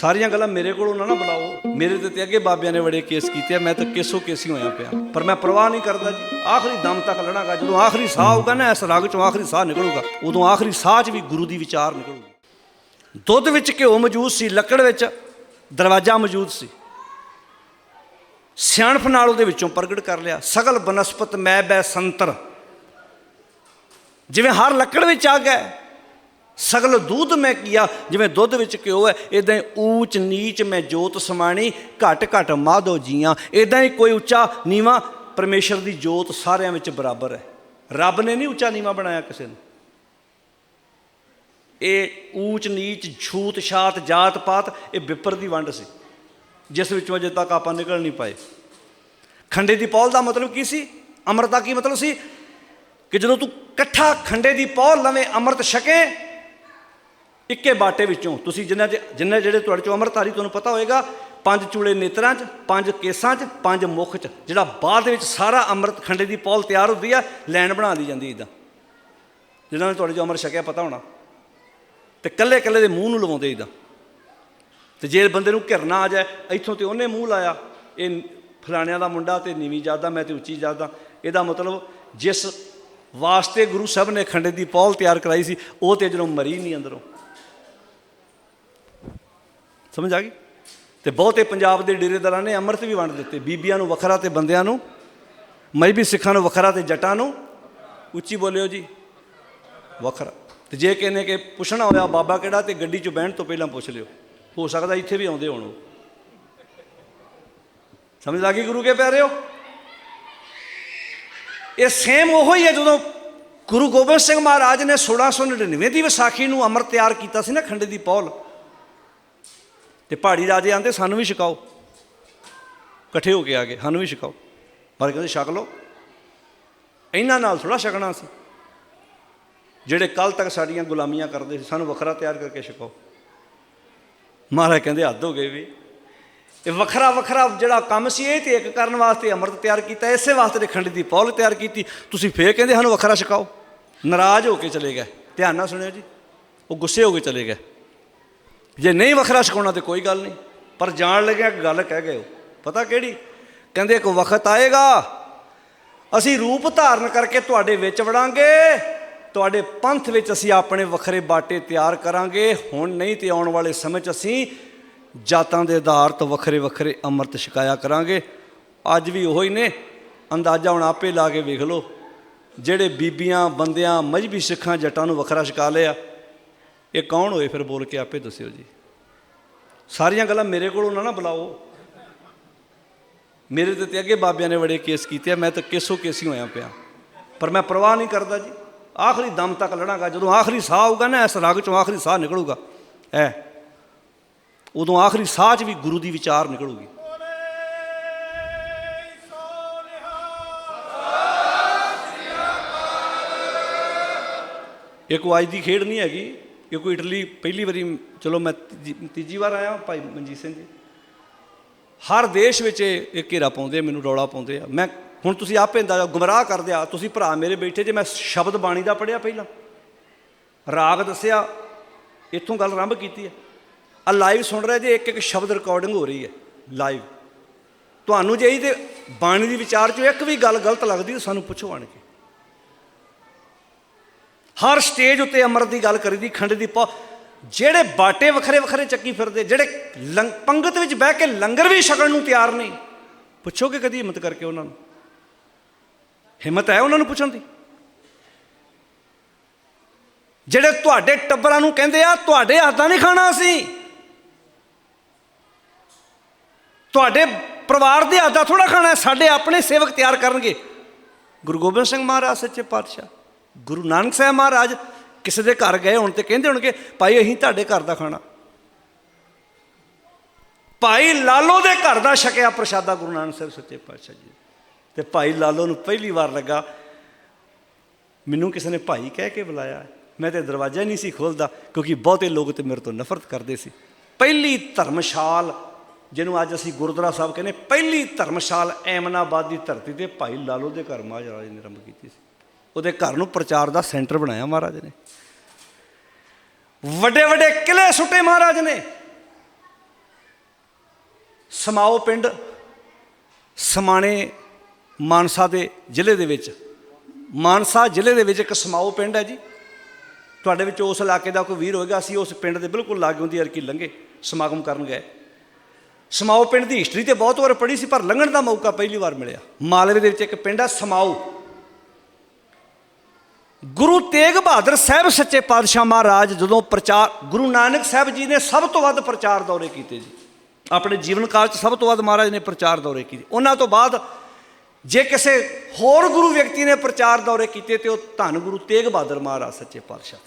ਸਾਰੀਆਂ ਗੱਲਾਂ ਮੇਰੇ ਕੋਲੋਂ ਨਾ ਨਾ ਬੁਲਾਓ ਮੇਰੇ ਤੇ ਤੇ ਅੱਗੇ ਬਾਬਿਆਂ ਨੇ ਬੜੇ ਕੇਸ ਕੀਤੇ ਆ, ਮੈਂ ਤਾਂ ਕੇਸੋ ਕੇਸੀ ਹੋਇਆ ਪਿਆ। ਪਰ ਮੈਂ ਪਰਵਾਹ ਨਹੀਂ ਕਰਦਾ ਜੀ। ਆਖਰੀ ਦਮ ਤੱਕ ਲੜਾਂਗਾ। ਜਦੋਂ ਆਖਰੀ ਸਾਹ ਆਊਗਾ ਨਾ, ਇਸ ਰਗ ਚੋਂ ਆਖਰੀ ਸਾਹ ਨਿਕਲੂਗਾ। ਉਦੋਂ ਆਖਰੀ ਸਾਹ 'ਚ ਵੀ ਗੁਰੂ ਦੀ ਵਿਚਾਰ ਨਿਕਲੂਗੀ। ਦੁੱਧ ਵਿੱਚ ਘਿਓ ਮੌਜੂਦ ਸੀ, ਲੱਕੜ ਵਿੱਚ ਦਰਵਾਜ਼ਾ ਮੌਜੂਦ ਸੀ। ਸਿਆਣਪ ਨਾਲ ਉਹਦੇ ਵਿੱਚੋਂ ਪ੍ਰਗਟ ਕਰ ਲਿਆ। ਸਗਲ ਬਨਸਪਤ, ਮੈਂ ਬੈ ਸੰਤਰ। ਜਿਵੇਂ ਹਰ ਲੱਕੜ ਵਿੱਚ ਆ ਗਿਆ। ਸਗਲ ਦੁੱਧ ਮੈਂ ਕੀਆ, ਜਿਵੇਂ ਦੁੱਧ ਵਿੱਚ ਘਿਓ ਹੈ ਇਦਾਂ ਹੀ ਊਚ ਨੀਚ ਮੈਂ ਜੋਤ ਸਮਾਣੀ, ਘਟ ਘਟ ਮਾਧੋ ਜੀਆਂ। ਇਦਾਂ ਹੀ ਕੋਈ ਉੱਚਾ ਨੀਵਾ, ਪਰਮੇਸ਼ਰ ਦੀ ਜੋਤ ਸਾਰਿਆਂ ਵਿੱਚ ਬਰਾਬਰ ਹੈ। ਰੱਬ ਨੇ ਨਹੀਂ ਉੱਚਾ ਨੀਵਾ ਬਣਾਇਆ ਕਿਸੇ ਨੂੰ। ਇਹ ਊਚ ਨੀਚ ਛੂਤ ਛਾਤ ਜਾਤ ਪਾਤ, ਇਹ ਵਿਪਰ ਦੀ ਵੰਡ ਸੀ, ਜਿਸ ਵਿੱਚੋਂ ਅਜੇ ਤੱਕ ਆਪਾਂ ਨਿਕਲ ਨਹੀਂ ਪਾਏ। ਖੰਡੇ ਦੀ ਪੌਲ ਦਾ ਮਤਲਬ ਕੀ ਸੀ? ਅਮਰਤਾ ਕੀ ਮਤਲਬ ਸੀ? ਕਿ ਜਦੋਂ ਤੂੰ ਇਕੱਠਾ ਖੰਡੇ ਦੀ ਪੌਲ ਲਵੇਂ ਅੰਮ੍ਰਿਤ ਛਕੇ ਇੱਕੇ ਬਾਟੇ ਵਿੱਚੋਂ। ਤੁਸੀਂ ਜਿੰਨਾ ਜਿੰਨੇ ਜਿਹੜੇ ਤੁਹਾਡੇ ਚੋਂ ਅੰਮ੍ਰਿਤਧਾਰੀ, ਤੁਹਾਨੂੰ ਪਤਾ ਹੋਏਗਾ, ਪੰਜ ਚੂਲੇ ਨੇਤਰਾਂ 'ਚ, ਪੰਜ ਕੇਸਾਂ 'ਚ, ਪੰਜ ਮੁਖ 'ਚ, ਜਿਹੜਾ ਬਾਅਦ ਵਿੱਚ ਸਾਰਾ ਅੰਮ੍ਰਿਤ ਖੰਡੇ ਦੀ ਪੌਲ ਤਿਆਰ ਹੁੰਦੀ ਆ, ਲੈਣ ਬਣਾ ਲਈ ਜਾਂਦੀ ਇਦਾਂ ਜਿਨ੍ਹਾਂ ਨੇ ਤੁਹਾਡੇ ਚੋਂ ਅੰਮ੍ਰਿਤ ਛਕਿਆ, ਪਤਾ ਹੋਣਾ। ਤੇ ਕੱਲੇ ਕੱਲੇ ਦੇ ਮੂੰਹ ਨੂੰ ਲਵਾਉਂਦੇ ਇਦਾਂ ਤੇ ਜੇ ਬੰਦੇ ਨੂੰ ਘਿਰਨਾ ਆ ਜਾਏ, ਇੱਥੋਂ ਤੇ ਉਹਨੇ ਮੂੰਹ ਲਾਇਆ। ਇਹ ਫਲਾਣਿਆਂ ਦਾ ਮੁੰਡਾ ਤੇ ਨੀਵੀਂ ਜਾਤ ਦਾ, ਮੈਂ ਤੇ ਉੱਚੀ ਜਾਤ ਦਾ। ਇਹਦਾ ਮਤਲਬ ਜਿਸ ਵਾਸਤੇ ਗੁਰੂ ਸਾਹਿਬ ਨੇ ਖੰਡੇ ਦੀ ਪੌਲ ਤਿਆਰ ਕਰਾਈ ਸੀ, ਉਹ ਤੇ ਜਦੋਂ ਮਰੀ ਨਹੀਂ ਅੰਦਰੋਂ। ਸਮਝ ਆ ਗਈ? ਤੇ ਬਹੁਤੇ ਪੰਜਾਬ ਦੇ ਡੇਰੇਦਾਰਾਂ ਨੇ ਅੰਮ੍ਰਿਤ ਵੀ ਵੰਡ ਦਿੱਤੇ, ਬੀਬੀਆਂ ਨੂੰ, ਵੱਖਰਾ ਤੇ ਬੰਦਿਆਂ ਨੂੰ ਮਜਬੀ ਸਿੱਖਾਂ ਨੂੰ, ਵੱਖਰਾ ਤੇ ਜੱਟਾਂ ਨੂੰ। ਉੱਚੀ ਬੋਲਿਓ ਜੀ। ਵੱਖਰਾ। ਤੇ ਜੇ ਕਹਿੰਦੇ ਕਿ ਪੁੱਛਣਾ ਹੋਇਆ, ਬਾਬਾ ਕਿਹੜਾ ਤੇ ਗੱਡੀ 'ਚ ਬਹਿਣ ਤੋਂ ਪਹਿਲਾਂ ਪੁੱਛ ਲਿਓ। ਹੋ ਸਕਦਾ ਇੱਥੇ ਵੀ ਆਉਂਦੇ ਹੋਣ ਉਹ। ਸਮਝ ਲੱਗੀ ਗੁਰੂ ਕੇ ਪਿਆਰਿਓ? ਇਹ ਸੇਮ ਉਹੋ ਹੀ ਹੈ ਜਦੋਂ ਗੁਰੂ ਗੋਬਿੰਦ ਸਿੰਘ ਮਹਾਰਾਜ ਨੇ 1699 ਦੀ ਵਿਸਾਖੀ ਨੂੰ ਅੰਮ੍ਰਿਤ ਤਿਆਰ ਕੀਤਾ ਸੀ ਨਾ, ਖੰਡੇ ਦੀ ਪੌਲ। ਤੇ ਪਹਾੜੀ ਰਾਜੇ ਆਂਦੇ, ਸਾਨੂੰ ਵੀ ਛਕਾਓ। ਇਕੱਠੇ ਹੋ ਕੇ ਆ ਗਏ, ਸਾਨੂੰ ਵੀ ਛਕਾਓ। ਪਰ ਕਹਿੰਦੇ, ਛਕ ਲਓ। ਇਹਨਾਂ ਨਾਲ ਥੋੜਾ ਛਕਣਾ ਸੀ। ਜਿਹੜੇ ਕੱਲ ਤੱਕ ਸਾਡੀਆਂ ਗੁਲਾਮੀਆਂ ਕਰਦੇ ਸੀ, ਸਾਨੂੰ ਵੱਖਰਾ ਤਿਆਰ ਕਰਕੇ ਛਕਾਓ। ਮਹਾਰਾਜ ਕਹਿੰਦੇ, ਹੱਦ ਹੋ ਗਏ ਵੀ। ਇਹ ਵੱਖਰਾ ਵੱਖਰਾ ਜਿਹੜਾ ਕੰਮ ਸੀ, ਇਹ ਤੇ ਇੱਕ ਕਰਨ ਵਾਸਤੇ ਅੰਮ੍ਰਿਤ ਤਿਆਰ ਕੀਤਾ, ਇਸੇ ਵਾਸਤੇ ਤੇ ਦੀ ਪੌਲ ਤਿਆਰ ਕੀਤੀ। ਤੁਸੀਂ ਫੇਰ ਕਹਿੰਦੇ, ਸਾਨੂੰ ਵੱਖਰਾ ਛਕਾਓ। ਨਾਰਾਜ਼ ਹੋ ਕੇ ਚਲੇ ਗਏ। ਧਿਆਨ ਨਾਲ ਸੁਣਿਓ ਜੀ। ਉਹ ਗੁੱਸੇ ਹੋ ਕੇ ਚਲੇ ਗਏ। ਜੇ ਨਹੀਂ ਵੱਖਰਾ ਛਕਾਉਣਾ ਤੇ ਕੋਈ ਗੱਲ ਨਹੀਂ। ਪਰ ਜਾਣ ਲੱਗਿਆ ਇੱਕ ਗੱਲ ਕਹਿ ਗਏ ਉਹ। ਪਤਾ ਕਿਹੜੀ? ਕਹਿੰਦੇ ਇੱਕ ਵਕਤ ਆਏਗਾ, ਅਸੀਂ ਰੂਪ ਧਾਰਨ ਕਰਕੇ ਤੁਹਾਡੇ ਵਿੱਚ ਵੜਾਂਗੇ, ਤੁਹਾਡੇ ਪੰਥ ਵਿੱਚ ਅਸੀਂ ਆਪਣੇ ਵੱਖਰੇ ਬਾਟੇ ਤਿਆਰ ਕਰਾਂਗੇ। ਹੁਣ ਨਹੀਂ ਤੇ ਆਉਣ ਵਾਲੇ ਸਮੇਂ 'ਚ ਅਸੀਂ ਜਾਤਾਂ ਦੇ ਆਧਾਰ ਤੋਂ ਵੱਖਰੇ ਵੱਖਰੇ ਅੰਮ੍ਰਿਤ ਛਕਾਇਆ ਕਰਾਂਗੇ। ਅੱਜ ਵੀ ਉਹੀ ਨੇ। ਅੰਦਾਜ਼ਾ ਹੁਣ ਆਪੇ ਲਾ ਕੇ ਵੇਖ ਲਓ। ਜਿਹੜੇ ਬੀਬੀਆਂ, ਬੰਦਿਆਂ, ਮਜਬੀ ਸਿੱਖਾਂ ਜੱਟਾਂ ਨੂੰ ਵੱਖਰਾ ਛਕਾ ਲਿਆ। ਇਹ ਕੌਣ ਹੋਏ? ਫਿਰ ਬੋਲ ਕੇ ਆਪੇ ਦੱਸਿਓ ਜੀ। ਸਾਰੀਆਂ ਗੱਲਾਂ ਮੇਰੇ ਕੋਲੋਂ ਨਾ ਨਾ ਬੁਲਾਓ। ਮੇਰੇ ਤੇ ਅੱਗੇ ਬਾਬਿਆਂ ਨੇ ਬੜੇ ਕੇਸ ਕੀਤੇ ਮੈਂ ਤਾਂ ਕੇਸੋ ਕੇਸੀ ਹੋਇਆ ਪਿਆ। ਪਰ ਮੈਂ ਪਰਵਾਹ ਨਹੀਂ ਕਰਦਾ ਜੀ। ਆਖਰੀ ਦਮ ਤੱਕ ਲੜਾਂਗਾ। ਜਦੋਂ ਆਖਰੀ ਸਾਹ ਆਊਗਾ ਨਾ, ਇਸ ਰਗ ਚੋਂ ਆਖਰੀ ਸਾਹ ਨਿਕਲੂਗਾ। ਐ। ਉਦੋਂ ਆਖਰੀ ਸਾਹ 'ਚ ਵੀ ਗੁਰੂ ਦੀ ਵਿਚਾਰ ਨਿਕਲੂਗੀ। ਇਹ ਕੋਈ ਅੱਜ ਦੀ ਖੇਡ ਨਹੀਂ ਹੈਗੀ। ਕਿਉਂਕਿ ਇਟਲੀ ਪਹਿਲੀ ਵਾਰੀ ਚਲੋ ਮੈਂ ਤੀਜੀ- ਤੀਜੀ ਵਾਰ ਆਇਆ ਭਾਈ ਮਨਜੀਤ ਸਿੰਘ ਜੀ। ਹਰ ਦੇਸ਼ ਵਿੱਚ ਇਹ ਘੇਰਾ ਪਾਉਂਦੇ ਆ, ਮੈਨੂੰ ਰੌਲਾ ਪਾਉਂਦੇ ਆ। ਮੈਂ ਹੁਣ ਤੁਸੀਂ ਆਪੇ ਅੰਦਾਜ਼ਾ ਗੁੰਮਰਾਹ ਕਰਦੇ ਆ ਤੁਸੀਂ ਭਰਾ ਮੇਰੇ ਬੈਠੇ ਜੇ ਮੈਂ ਸ਼ਬਦ ਬਾਣੀ ਦਾ ਪੜਿਆ ਪਹਿਲਾਂ। ਰਾਗ ਦੱਸਿਆ ਇੱਥੋਂ ਗੱਲ ਆਰੰਭ ਕੀਤੀ ਹੈ। ਆ ਲਾਈਵ ਸੁਣ ਰਿਹਾ ਜੇ ਇੱਕ ਇੱਕ ਸ਼ਬਦ ਰਿਕਾਰਡਿੰਗ ਹੋ ਰਹੀ ਹੈ ਲਾਈਵ ਤੁਹਾਨੂੰ ਜੇ ਇਹਦੇ ਬਾਣੀ ਦੀ ਵਿਚਾਰ ਚੋਂ ਇੱਕ ਵੀ ਗੱਲ ਗਲਤ ਲੱਗਦੀ ਤਾਂ ਸਾਨੂੰ ਪੁੱਛੋ ਆਣ ਕੇ। ਹਰ ਸਟੇਜ ਉੱਤੇ ਅਮਰ ਦੀ ਗੱਲ ਕਰੀਦੀ ਖੰਡ ਦੀ ਪੌ ਜਿਹੜੇ ਬਾਟੇ ਵੱਖਰੇ ਵੱਖਰੇ ਚੱਕੀ ਫਿਰਦੇ, ਜਿਹੜੇ ਲੰਗ- ਪੰਗਤ ਵਿੱਚ ਬਹਿ ਕੇ ਲੰਗਰ ਵੀ ਛਕਣ ਨੂੰ ਤਿਆਰ ਨਹੀਂ, ਪੁੱਛੋਗੇ ਕਦੀ ਹਿੰਮਤ ਕਰਕੇ ਉਹਨਾਂ ਨੂੰ? ਹਿੰਮਤ ਹੈ ਉਹਨਾਂ ਨੂੰ ਪੁੱਛਣ ਦੀ? ਜਿਹੜੇ ਤੁਹਾਡੇ ਟੱਬਰਾਂ ਨੂੰ ਕਹਿੰਦੇ ਆ, ਤੁਹਾਡੇ ਹੱਥਾਂ ਨਹੀਂ ਖਾਣਾ ਅਸੀਂ। ਤੁਹਾਡੇ ਪਰਿਵਾਰ ਦੇ ਹੱਥਾਂ ਥੋੜਾ ਖਾਣਾ, ਸਾਡੇ ਆਪਣੇ ਸੇਵਕ ਤਿਆਰ ਕਰਨਗੇ। ਗੁਰੂ ਗੋਬਿੰਦ ਸਿੰਘ ਮਹਾਰਾਜ, ਸੱਚੇ ਪਾਤਸ਼ਾਹ। ਗੁਰੂ ਨਾਨਕ ਸਾਹਿਬ ਮਹਾਰਾਜ ਕਿਸੇ ਦੇ ਘਰ ਗਏ ਹੁਣ ਤੇ ਕਹਿੰਦੇ ਹੋਣਗੇ, ਭਾਈ, ਅਸੀਂ ਤੁਹਾਡੇ ਘਰ ਦਾ ਖਾਣਾ। ਭਾਈ ਲਾਲੋ ਦੇ ਘਰ ਦਾ ਛਕਿਆ ਪ੍ਰਸ਼ਾਦਾ ਗੁਰੂ ਨਾਨਕ ਸਾਹਿਬ ਸੱਚੇ ਪਾਤਸ਼ਾਹ ਜੀ। ਤੇ ਭਾਈ ਲਾਲੋ ਨੂੰ ਪਹਿਲੀ ਵਾਰ ਲੱਗਾ। ਮੈਨੂੰ ਕਿਸੇ ਨੇ ਭਾਈ ਕਹਿ ਕੇ ਬੁਲਾਇਆ। ਮੈਂ ਤੇ ਦਰਵਾਜ਼ਾ ਨਹੀਂ ਸੀ ਖੋਲਦਾ, ਕਿਉਂਕਿ ਬਹੁਤੇ ਲੋਕ ਤੇ ਮੇਰੇ ਤੋਂ ਨਫ਼ਰਤ ਕਰਦੇ ਸੀ। ਪਹਿਲੀ ਧਰਮਸ਼ਾਲ, ਜਿਹਨੂੰ ਅੱਜ ਅਸੀਂ ਗੁਰਦੁਆਰਾ ਸਾਹਿਬ ਕਹਿੰਦੇ ਪਹਿਲੀ ਧਰਮਸ਼ਾਲ ਐਮਨਾਬਾਦ ਦੀ ਧਰਤੀ ਤੇ ਭਾਈ ਲਾਲੋ ਦੇ ਘਰ ਮਹਾਰਾਜ ਨੇ ਆਰੰਭ ਕੀਤੀ ਸੀ। ਉਹਦੇ ਘਰ ਨੂੰ ਪ੍ਰਚਾਰ ਦਾ ਸੈਂਟਰ ਬਣਾਇਆ ਮਹਾਰਾਜ ਨੇ। ਵੱਡੇ ਵੱਡੇ ਕਿਲੇ ਸੁੱਟੇ ਮਹਾਰਾਜ ਨੇ। ਸਮਾਓ ਪਿੰਡ, ਸਮਾਣੇ ਮਾਨਸਾ ਦੇ ਜ਼ਿਲ੍ਹੇ ਦੇ ਵਿੱਚ। ਮਾਨਸਾ ਜ਼ਿਲ੍ਹੇ ਦੇ ਵਿੱਚ ਇੱਕ ਸਮਾਓ ਪਿੰਡ ਹੈ ਜੀ। ਤੁਹਾਡੇ ਵਿੱਚ ਉਸ ਇਲਾਕੇ ਦਾ ਕੋਈ ਵੀਰ ਹੋਏਗਾ, ਅਸੀਂ ਉਸ ਪਿੰਡ ਦੇ ਬਿਲਕੁਲ ਲਾਗੇ ਹੁੰਦੀ ਅਰਕੀ ਲੰਘੇ, ਸਮਾਗਮ ਕਰਨ ਗਏ। ਸਮਾਓ ਪਿੰਡ ਦੀ ਹਿਸਟਰੀ ਤੇ ਬਹੁਤ ਵਾਰ ਪੜ੍ਹੀ ਸੀ, ਪਰ ਲੰਘਣ ਦਾ ਮੌਕਾ ਪਹਿਲੀ ਵਾਰ ਮਿਲਿਆ। ਮਾਲਵੇ ਦੇ ਵਿੱਚ ਇੱਕ ਪਿੰਡ ਹੈ ਸਮਾਓ। ਗੁਰੂ ਤੇਗ ਬਹਾਦਰ ਸਾਹਿਬ ਸੱਚੇ ਪਾਤਸ਼ਾਹ ਮਹਾਰਾਜ ਜਦੋਂ ਪ੍ਰਚਾਰ, ਗੁਰੂ ਨਾਨਕ ਸਾਹਿਬ ਜੀ ਨੇ ਸਭ ਤੋਂ ਵੱਧ ਪ੍ਰਚਾਰ ਦੌਰੇ ਕੀਤੇ ਜੀ। ਆਪਣੇ ਜੀਵਨ ਕਾਲ 'ਚ ਸਭ ਤੋਂ ਵੱਧ ਮਹਾਰਾਜ ਨੇ ਪ੍ਰਚਾਰ ਦੌਰੇ ਕੀਤੇ। ਉਹਨਾਂ ਤੋਂ ਬਾਅਦ ਜੇ ਕਿਸੇ ਹੋਰ ਗੁਰੂ ਵਿਅਕਤੀ ਨੇ ਪ੍ਰਚਾਰ ਦੌਰੇ ਕੀਤੇ ਤੇ ਉਹ ਧੰਨ ਗੁਰੂ ਤੇਗ ਬਹਾਦਰ ਮਹਾਰਾਜ ਸੱਚੇ ਪਾਤਸ਼ਾਹ